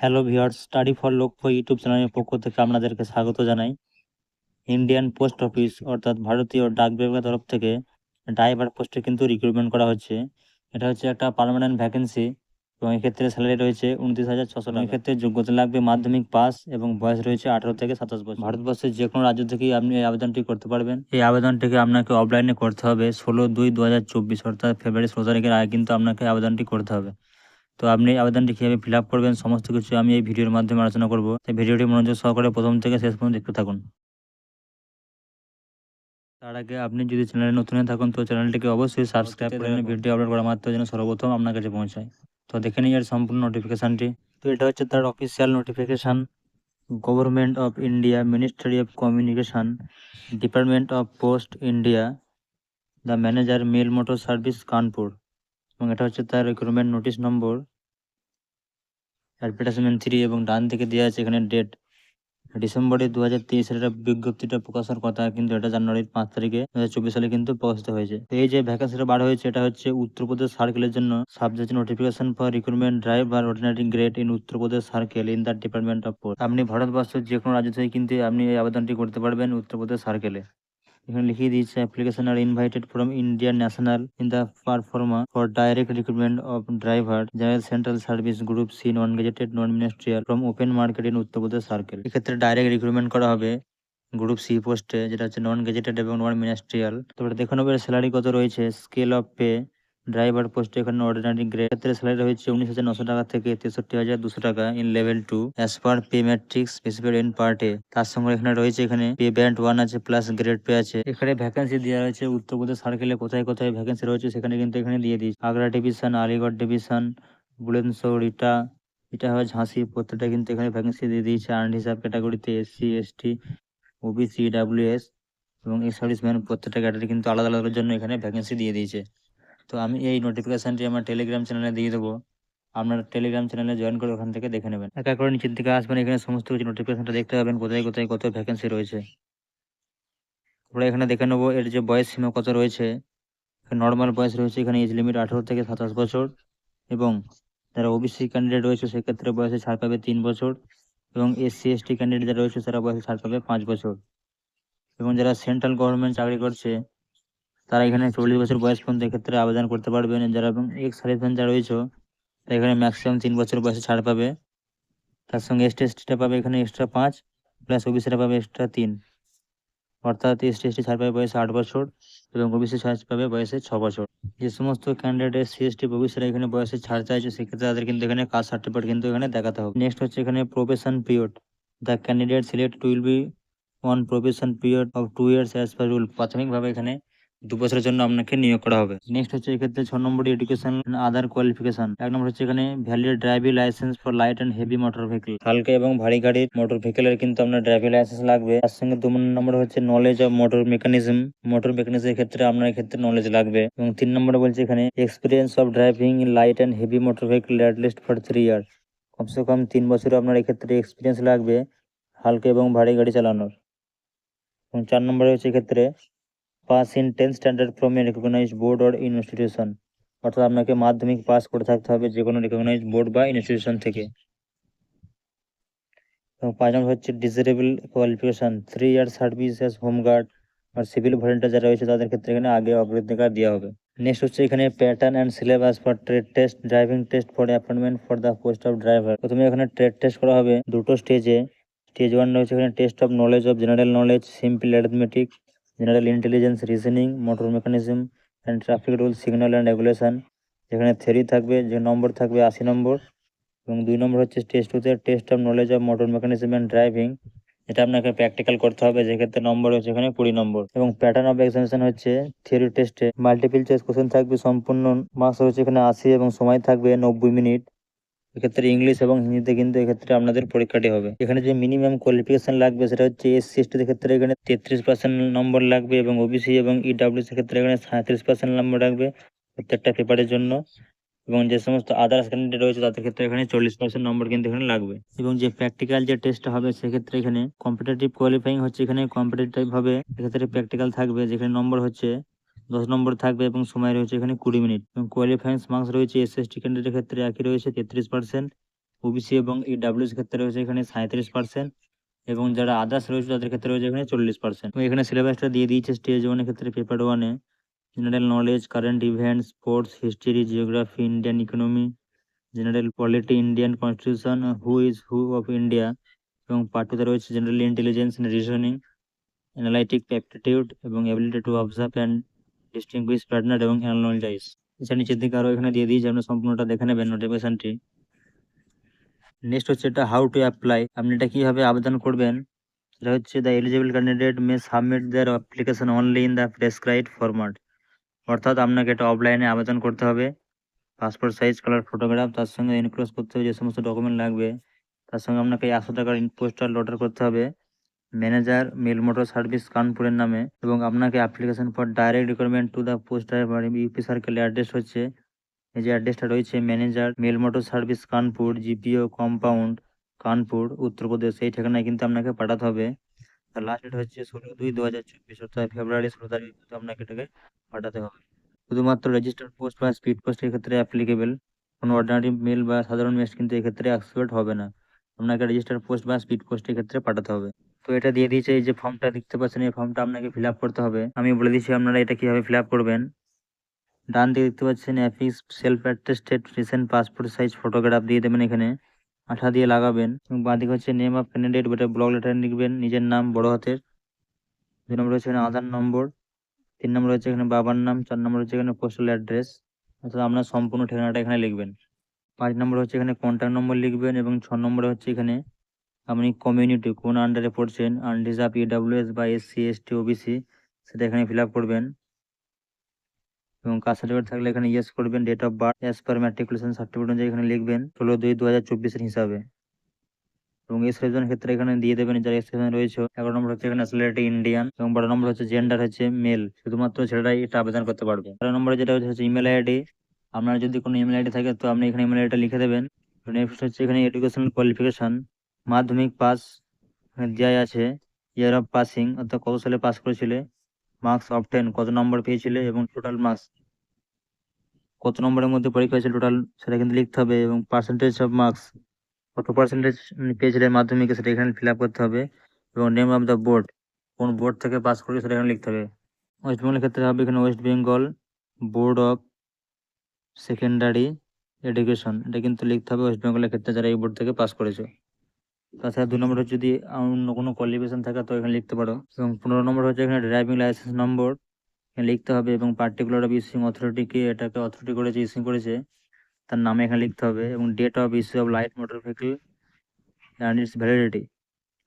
Hello viewers study for Lakshya YouTube চ্যানেলের পক্ষ থেকে আপনাদেরকে স্বাগত জানাই। ইন্ডিয়ান পোস্ট অফিস অর্থাৎ ভারতীয় ডাক বিভাগের তরফ থেকে ড্রাইভার পোস্টে কিন্তু রিক্রুটমেন্ট করা হচ্ছে। এটা হচ্ছে একটা পার্মানেন্ট ভ্যাকেন্সি এবং এক্ষেত্রে স্যালারি রয়েছে উনত্রিশ হাজার ছশো টাকা। এক্ষেত্রে যোগ্যতা লাগবে মাধ্যমিক পাস এবং বয়স রয়েছে আঠারো থেকে সাতাশ বছর। ভারতবর্ষের যে কোনো রাজ্য থেকেই আপনি এই আবেদনটি করতে পারবেন। এই আবেদনটিকে আপনাকে অফলাইনে করতে হবে ষোলো দুই দু হাজার চব্বিশ অর্থাৎ ফেব্রুয়ারি ষোলো তারিখের আগে কিন্তু আপনাকে আবেদনটি করতে হবে। তো আপনি আবেদনটি কীভাবে ফিল আপ করবেন, সমস্ত কিছু আমি এই ভিডিওর মাধ্যমে আলোচনা করব। তাই ভিডিওটি মনোযোগ সহকারে প্রথম থেকে শেষ পর্যন্ত দেখতে থাকুন। তার আগে আপনি যদি চ্যানেলে নতুন হয়ে থাকুন, তো চ্যানেলটিকে অবশ্যই সাবস্ক্রাইব করে ভিডিও আপলোড করা মাত্র যেন সর্বপ্রথম আপনার কাছে পৌঁছায়। তো দেখে নিই এর সম্পূর্ণ নোটিফিকেশানটি। তো এটা হচ্ছে তার official notification. Government of India, ministry of communication, department of post India, the manager mail motor service, Kanpur. এবং এটা হচ্ছে তার recruitment notice number advertisement three এবং ডান থেকে দেওয়া আছে এখানে ডেট ডিসেম্বরে দু হাজার তেইশের এটা বিজ্ঞপ্তিটা প্রকাশের কথা, কিন্তু এটা জানুয়ারির পাঁচ তারিখে দু হাজার চব্বিশ সালে কিন্তু প্রকাশিত হয়েছে। তো এই যে ভ্যাকেন্সিটা বার হয়েছে, এটা হচ্ছে উত্তরপ্রদেশ সার্কেলের জন্য subject notification for recruitment driver ordinary grade in Uttar Pradesh circle in the department of post আপনি ভারতবর্ষের যে কোনো রাজ্য থেকে কিন্তু আপনি এই আবেদনটি করতে পারবেন উত্তরপ্রদেশ সার্কেলে এখানে লিখিয়ে দিয়েছে application are invited from Indian national in the proforma for direct recruitment of driver general central service group C non gazetted non ministerial from open market in Uttar Pradesh circle এক্ষেত্রে ডাইরেক্ট রিক্রুটমেন্ট করা হবে group C পোস্টে যেটা হচ্ছে নন gazetted এবং নন ministerial তারপরে দেখে নেবে স্যালারি কত রয়েছে স্কেল অফ পে ড্রাইভার পোস্টে এখানে অর্ডিনারি গ্রেড ক্ষেত্রে স্যালারি রয়েছে উনিশ হাজার নশো টাকা থেকে তেষট্টি হাজার দুশো টাকা in level two as per pay matrix specified in part তার সঙ্গে এখানে রয়েছে এখানে পে ব্যান্ড ওয়ান আছে প্লাস গ্রেড পে আছে। এখানে ভ্যাকেন্সি দেওয়া রয়েছে, উত্তরপ্রদেশ সার্কেলে কোথায় কোথায় ভ্যাকেন্সি রয়েছে সেখানে কিন্তু এখানে দিয়ে দিয়েছে। আগ্রা ডিভিশন আলিগড় ডিভিশন বুলেনশোর ইটা এটা হয় ঝাঁসি, প্রত্যেকটা কিন্তু এখানে ভ্যাকেন্সি দিয়ে দিয়েছে। আর্ন হিসাব ক্যাটাগরিতে এসসি এসটি ওবিসি ডাব্লিউএস এবং এই সার্ভিসম্যান প্রত্যেকটা ক্যাটাগরি কিন্তু আলাদা আলাদার জন্য এখানে ভ্যাকেন্সি দিয়ে দিয়েছে। তো আমি এই নোটিফিকেশানটি আমার টেলিগ্রাম চ্যানেলে দিয়ে দেবো। আপনারা টেলিগ্রাম চ্যানেলে জয়েন করে ওখান থেকে দেখে নেবেন। এক করে নিচের দিকে আসবেন এখানে সমস্ত কিছু নোটিফিকেশানটা দেখতে পাবেন, কোথায় কোথায় কত ভ্যাকেন্সি রয়েছে। আমরা এখানে দেখে নেব, এর যে বয়স সীমা কত রয়েছে। নর্মাল বয়স রয়েছে, এখানে এজ লিমিট আঠারো থেকে সাতাশ বছর। এবং যারা ওবিসি ক্যান্ডিডেট রয়েছে, সেক্ষেত্রে বয়সে ছাড় পাবে তিন বছর। এবং এসসি এসটি ক্যান্ডিডেট যারা রয়েছে, তারা বয়সে ছাড় পাবে পাঁচ বছর। এবং যারা সেন্ট্রাল গভর্নমেন্ট চাকরি করছে তারা এখানে চল্লিশ বছর বয়স পর্যন্ত এক্ষেত্রে আবেদন করতে পারবেন যারা এক্স সার্ভিসম্যান যারা রয়েছে, তারা এখানে ম্যাক্সিমাম তিন বছর বয়সে ছাড় পাবে। তার সঙ্গে এসটি এসটিটা পাবে এখানে এক্সট্রা পাঁচ প্লাস ওবিসিটা পাবে এক্সট্রা তিন। অর্থাৎ এসটি এসটি ছাড় পাবে বয়সে আট বছর এবং ওবিসি ছাড় পাবে বয়সে ছ বছর। যে সমস্ত ক্যান্ডিডেট এসসি এসটি ওবিসিরা এখানে বয়সে ছাড় চাইছে, সেক্ষেত্রে তাদের কিন্তু এখানে কাস্ট সার্টিফিকেট কিন্তু এখানে দেখাতে হবে। নেক্সট হচ্ছে এখানে profession period the candidate select will be on profession period of two years as per rule প্রাথমিকভাবে এখানে দু বছরের জন্য আপনাকে নিয়োগ করা হবে। নেক্সট হচ্ছে এক্ষেত্রে ছ নম্বর এডুকেশন আদার কোয়ালিফিকেশন এক নম্বর হচ্ছে এখানে valid driving license for light and heavy motor vehicle হালকা এবং ভারী গাড়ির মোটর ভেহিকলের কিন্তু আপনার ড্রাইভিং লাইসেন্স লাগবে। তার সঙ্গে দু নম্বর হচ্ছে knowledge of motor mechanism motor মেকানিজমের ক্ষেত্রে আপনার ক্ষেত্রে নলেজ লাগবে। এবং তিন নম্বরে বলছে এখানে experience of driving light and heavy motor vehicle at least for three year কমসে কম তিন বছর আপনার এক্ষেত্রে এক্সপিরিয়েন্স লাগবে, হালকা এবং ভারী গাড়ি চালানোর। এবং চার নম্বরে হচ্ছে এক্ষেত্রে pass in tenth standard from a recognized board or institution অর্থাৎ আপনাকে মাধ্যমিক পাস করে থাকতে হবে যে কোনো রিকগনাইজড বোর্ড বা ইনস্টিটিউশন থেকে। এবং পাঁচ নম্বর হচ্ছে desirable qualification three year service as home guard আর সিভিল ভলেন্টিয়ার যারা রয়েছে তাদের ক্ষেত্রে এখানে আগে অগ্রাধিকার দেওয়া হবে। নেক্সট হচ্ছে এখানে pattern and syllabus for trade test driving test for appointment for the post of driver প্রথমে এখানে ট্রেড টেস্ট করা হবে দুটো স্টেজে স্টেজ ওয়ান রয়েছে এখানে test of knowledge of general knowledge simple arithmetic general intelligence reasoning motor mechanism and traffic rule signal and regulation যেখানে three থাকবে, যে নম্বর থাকবে আশি নম্বর এবং দুই নম্বর হচ্ছে টেস্ট টুতে test of knowledge of motor mechanism and driving এটা আপনাকে প্র্যাকটিক্যাল করতে হবে যেক্ষেত্রে নম্বর হচ্ছে এখানে কুড়ি নম্বর এবং প্যাটার্ন অফ এক্সামিনেশন হচ্ছে থিওরি টেস্টে মাল্টিপল চয়েস কোশ্চেন থাকবে, সম্পূর্ণ মাস হচ্ছে এখানে আশি এবং সময় থাকবে নব্বই মিনিট এক্ষেত্রে ইংলিশ এবং হিন্দিতে কিন্তু এক্ষেত্রে আপনাদের পরীক্ষাটি হবে। এখানে যে মিনিমাম কোয়ালিফিকেশন লাগবে সেটা হচ্ছে এসসি এসটির ক্ষেত্রে এখানে তেত্রিশ পার্সেন্ট নম্বর লাগবে এবং ওবিসি এবং ইডাব্লিউসির ক্ষেত্রে এখানে সাঁত্রিশ পার্সেন্ট নম্বর লাগবে প্রত্যেকটা পেপারের জন্য। এবং যে সমস্ত আদার্স ক্যান্ডিডেট রয়েছে তাদের ক্ষেত্রে এখানে চল্লিশ পার্সেন্ট নম্বর কিন্তু এখানে লাগবে। এবং যে প্র্যাকটিক্যাল যে টেস্টটা হবে সেক্ষেত্রে এখানে কম্পিটিটিভ কোয়ালিফাইং হচ্ছে। এখানে কম্পিটিটিভ হবে এক্ষেত্রে প্র্যাকটিক্যাল থাকবে। যেখানে নম্বর হচ্ছে দশ নম্বর থাকবে এবং সময় রয়েছে এখানে কুড়ি মিনিট। এবং কোয়ালিফাইং মার্কস রয়েছে এস এস ক্যান্ডিডেটের ক্ষেত্রে একই রয়েছে তেত্রিশ পার্সেন্ট ওবিসি এবং ইডাব্লিউএস ক্ষেত্রে রয়েছে এখানে সাঁত্রিশ পার্সেন্ট এবং যারা আদার্স রয়েছে তাদের ক্ষেত্রে রয়েছে এখানে চল্লিশ পার্সেন্ট এবং এখানে সিলেবাসটা দিয়ে দিয়েছে স্টেজ ওয়ানের ক্ষেত্রে পেপার ওয়ানে general knowledge current event sports history geography Indian economy general polity Indian constitution who is who of India এবং পার্ট টুতে রয়েছে general intelligence reasoning analytic aptitude এবং ability to observe and distinguish pattern এবং analyse এছাড়া নিচের দিকে আরও এখানে দিয়ে দিয়েছি আপনি সম্পূর্ণটা দেখে নেবেন নোটিফিকেশনটি নেক্সট হচ্ছে এটা হাউ টু অ্যাপ্লাই আপনি এটা কীভাবে আবেদন করবেন? সেটা হচ্ছে the eligible candidate may submit their application only in the prescribe format অর্থাৎ আপনাকে এটা অফলাইনে আবেদন করতে হবে। পাসপোর্ট সাইজ কালার ফটোগ্রাফ তার সঙ্গে ইনক্লোজ করতে হবে যে সমস্ত ডকুমেন্ট লাগবে। তার সঙ্গে আপনাকে একশো টাকার পোস্টাল অর্ডার করতে হবে। ম্যানেজার মেল মোটর সার্ভিস কানপুরের নামে এবং আপনাকে application for direct requirement to the post UP circle address হচ্ছে। এই যে অ্যাড্রেসটা রয়েছে, manager mail motor service Kanpur, GPO compound Kanpur Uttar Pradesh এই ঠিকানায় কিন্তু আপনাকে পাঠাতে হবে। তার লাস্ট ডেট হচ্ছে ষোলো দুই দু হাজার চব্বিশ, অর্থাৎ ফেব্রুয়ারি ষোলো তারিখ কিন্তু আপনাকে এটাকে পাঠাতে হবে। শুধুমাত্র রেজিস্টার্ড পোস্ট বা স্পিড পোস্ট ক্ষেত্রে অ্যাপ্লিকেবল কোনো অর্ডিনারি মেল বা সাধারণ মেল কিন্তু এক্ষেত্রে অ্যাকসেপ্ট হবে না। আপনাকে রেজিস্টার্ড পোস্ট বা স্পিড পোস্টের ক্ষেত্রে পাঠাতে হবে। তো এটা দিয়ে দিয়েছে এই যে ফর্মটা দেখতে পাচ্ছেন, এই ফর্মটা আপনাকে ফিল করতে হবে। আমি বলে দিচ্ছি আপনারা এটা কীভাবে ফিল করবেন। ডান দিকে দেখতে পাচ্ছেন affix self attested recent passport size photograph দিয়ে দেবেন এখানে, আঠা দিয়ে লাগাবেন। এবং বাঁদিকে হচ্ছে নেম অফ ক্যান্ডিডেট ওটা ব্লক লেটার লিখবেন, নিজের নাম, বড় হাতের। দুই নম্বর হচ্ছে এখানে আধার নম্বর। তিন নম্বর হচ্ছে এখানে বাবার নাম, চার নম্বর হচ্ছে এখানে পোস্টাল অ্যাড্রেস অর্থাৎ আপনার সম্পূর্ণ ঠিকানাটা এখানে লিখবেন। পাঁচ নম্বর হচ্ছে এখানে কন্ট্যাক্ট নম্বর লিখবেন এবং ছ নম্বরে হচ্ছে এখানে আপনি কমিউনিটি কোন আন্ডারে পড়ছেন আনরিজার্ভ ইডাব্লিউএস বা এসসি এসটি ওবিসি সেটা এখানে ফিল করবেন। এবং কাস্ট সার্টিফিকেট থাকলে এখানে ইয়েস করবেন date of birth as per matriculation certificate অনুযায়ী এখানে লিখবেন, ষোলো দুই দু হাজার চব্বিশের হিসাবে। এবং এই সেকশনের ক্ষেত্রে এখানে দিয়ে দেবেন, যারা সেকশন রয়েছে, এগারো নম্বর হচ্ছে এখানে ন্যাশনালিটি ইন্ডিয়ান এবং বারো নম্বর হচ্ছে জেন্ডার হচ্ছে মেল শুধুমাত্র ছেলেরাই এটা আবেদন করতে পারবে। তেরো নম্বরে যেটা হচ্ছে ইমেল আইডি আপনার যদি কোনো ইমেল আইডি থাকে, তো আপনি এখানে ইমেল আইডিটা লিখে দেবেন। নেক্সট হচ্ছে এখানে এডুকেশনাল কোয়ালিফিকেশন মাধ্যমিক পাস দেওয়া আছে ইয়ার অফ পাসিং অর্থাৎ কত সালে পাস করেছিলে? মার্কস অফ টেন কত নম্বর পেয়েছিলে এবং টোটাল মার্কস কত নম্বরের মধ্যে পরীক্ষা হয়েছিল টোটাল সেটা কিন্তু লিখতে হবে এবং পার্সেন্টেজ অফ মার্কস কত পার্সেন্টেজ পেয়েছিলে মাধ্যমিকে সেটা এখানে ফিল আপ করতে হবে এবং নেম অফ দ্য বোর্ড কোন বোর্ড থেকে পাস করেছে সেটা এখানে লিখতে হবে। ওয়েস্ট বেঙ্গলের ক্ষেত্রে হবে এখানে West Bengal board of secondary education এটা কিন্তু লিখতে হবে ওয়েস্ট বেঙ্গলের ক্ষেত্রে যারা এই বোর্ড থেকে পাস করেছে। তাছাড়া দু নম্বর হচ্ছে যদি অন্য কোনো কোয়ালিফিকেশন থাকে, তো এখানে লিখতে পারো। এবং পনেরো নম্বর হচ্ছে এখানে ড্রাইভিং লাইসেন্স নম্বর এখানে লিখতে হবে এবং পার্টিকুলার অফ ইস্যুইং অথরিটিকে এটাকে অথরিটি করেছে ইস্যু করেছে, তার নামে এখানে লিখতে হবে এবং date of issue of light motor vehicle and its validity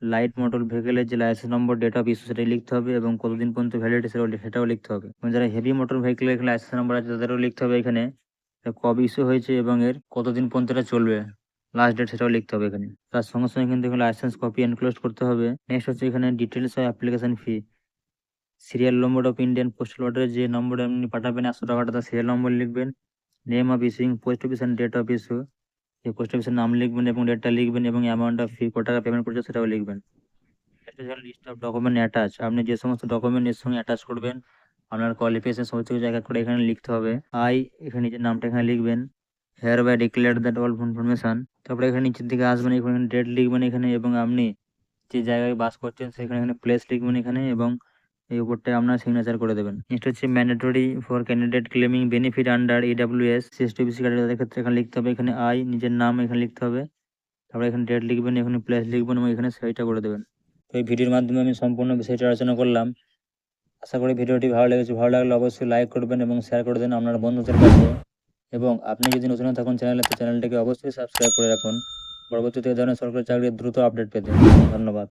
light motor ভেহিকেলের যে license number date of issue সেটাই লিখতে হবে এবং কতদিন পর্যন্ত ভ্যালিডিটি সেটাও সেটাও লিখতে হবে। এবং যারা হেভি মোটর ভেহিকেলের লাইসেন্স নম্বর আছে, তাদেরও লিখতে হবে এখানে কবে ইস্যু হয়েছে এবং এর কতদিন পর্যন্ত এটা চলবে। লাস্ট ডেট সেটাও লিখতে হবে এখানে। তার সঙ্গে সঙ্গে কিন্তু এখানে লাইসেন্স কপি এনক্লোজ করতে হবে। নেক্সট হচ্ছে এখানে details of application fee serial number of Indian postal অর্ডারে যে নম্বর আপনি পাঠাবেন একশো টাকাটা, তার সিরিয়াল নম্বর লিখবেন name of issuing post office and date of issue এই পোস্ট অফিসের নাম লিখবেন এবং ডেটটা লিখবেন এবং অ্যামাউন্ট অফ ফি কত টাকা পেমেন্ট করছে সেটাও লিখবেন। লিস্ট অফ ডকুমেন্ট অ্যাটাচ আপনি যে সমস্ত ডকুমেন্ট এর সঙ্গে অ্যাটাচ করবেন, আপনার কোয়ালিফিকেশন সমস্ত কিছু জায়গা করে এখানে লিখতে হবে। আই এখানে নিজের নামটা এখানে লিখবেন। Hereby declare that all information তারপরে এখানে নিচের দিকে আসবেন, এখানে ডেট লিখবেন এখানে এবং আপনি যে জায়গায় বাস করছেন সেখানে এখানে প্লেস লিখবেন এখানে এবং এই উপরটায় আপনার সিগনেচার করে দেবেন। নেক্সট হচ্ছে mandatory for candidate claiming benefit under EWS CSTBC কার্ডের ক্ষেত্রে এখানে লিখতে হবে, এখানে আই নিজের নাম এখানে লিখতে হবে। তারপরে এখানে ডেট লিখবেন, এখানে প্লেস লিখবেন এবং এখানে সেইটা করে দেবেন। তো এই ভিডিওর মাধ্যমে আমি সম্পূর্ণ বিষয়টা আলোচনা করলাম। আশা করি ভিডিওটি ভালো লেগেছে। ভালো লাগলে অবশ্যই লাইক করবেন এবং শেয়ার করে দেন আপনার বন্ধুদের কাছে। এবং আপনি যদি নতুন থাকুন চ্যানেলে, তো চ্যানেলটিকে অবশ্যই সাবস্ক্রাইব করে রাখুন। পরবর্তীতে ধরনের সরকারি চাকরির দ্রুত আপডেট পেতে। ধন্যবাদ।